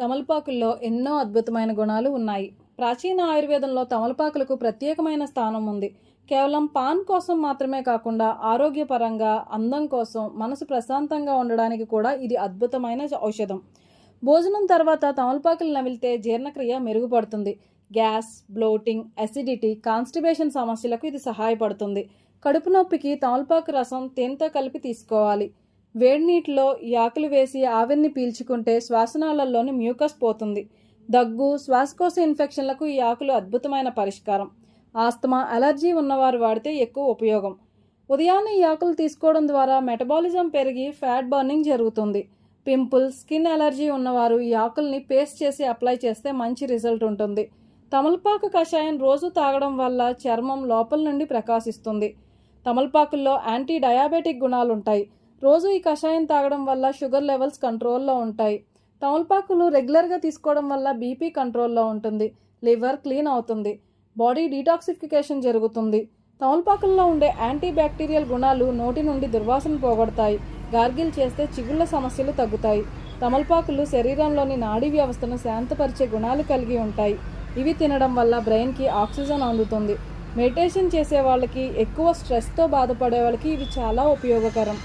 తమలపాకుల్లో ఎన్నో అద్భుతమైన గుణాలు ఉన్నాయి. ప్రాచీన ఆయుర్వేదంలో తమలపాకులకు ప్రత్యేకమైన స్థానం ఉంది. కేవలం పాన్ కోసం మాత్రమే కాకుండా ఆరోగ్యపరంగా అందం కోసం మనసు ప్రశాంతంగా ఉండడానికి కూడా ఇది అద్భుతమైన ఔషధం. భోజనం తర్వాత తమలపాకులు నమిలితే జీర్ణక్రియ మెరుగుపడుతుంది. గ్యాస్ బ్లోటింగ్ అసిడిటీ కాన్స్టిబేషన్ సమస్యలకు ఇది సహాయపడుతుంది. కడుపు నొప్పికి తమలపాకు రసం తేనెతో కలిపి తీసుకోవాలి. వేడి నీటిలో ఈ ఆకులు వేసి ఆవిరిని పీల్చుకుంటే శ్వాసనాళల్లోని మ్యూకస్ పోతుంది. దగ్గు శ్వాసకోశ ఇన్ఫెక్షన్లకు ఈ ఆకులు అద్భుతమైన పరిష్కారం. ఆస్తమా అలర్జీ ఉన్నవారు వాడితే ఎక్కువ ఉపయోగం. ఉదయాన్నే ఈ ఆకులు తీసుకోవడం ద్వారా మెటబాలిజం పెరిగి ఫ్యాట్ బర్నింగ్ జరుగుతుంది. పింపుల్ స్కిన్ అలర్జీ ఉన్నవారు ఈ ఆకుల్ని పేస్ట్ చేసి అప్లై చేస్తే మంచి రిజల్ట్ ఉంటుంది. తమలపాకు కషాయం రోజు తాగడం వల్ల చర్మం లోపల నుండి ప్రకాశిస్తుంది. తమలపాకుల్లో యాంటీ డయాబెటిక్ గుణాలు ఉంటాయి రోజు ఈ కషాయం తాగడం వల్ల షుగర్ లెవెల్స్ కంట్రోల్లో ఉంటాయి. తమలపాకులు రెగ్యులర్గా తీసుకోవడం వల్ల బీపీ కంట్రోల్లో ఉంటుంది. లివర్ క్లీన్ అవుతుంది. బాడీ డీటాక్సిఫికేషన్ జరుగుతుంది. తమలపాకుల్లో ఉండే యాంటీ బ్యాక్టీరియల్ గుణాలు నోటి నుండి దుర్వాసన పోగొడతాయి. గార్గిల్ చేస్తే చిగుళ్ళ సమస్యలు తగ్గుతాయి. తమలపాకులు శరీరంలోని నాడీ వ్యవస్థను శాంతపరిచే గుణాలు కలిగి ఉంటాయి. ఇవి తినడం వల్ల బ్రెయిన్కి ఆక్సిజన్ అందుతుంది. మెడిటేషన్ చేసే వాళ్ళకి ఎక్కువ స్ట్రెస్తో బాధపడే వాళ్ళకి ఇవి చాలా ఉపయోగకరం.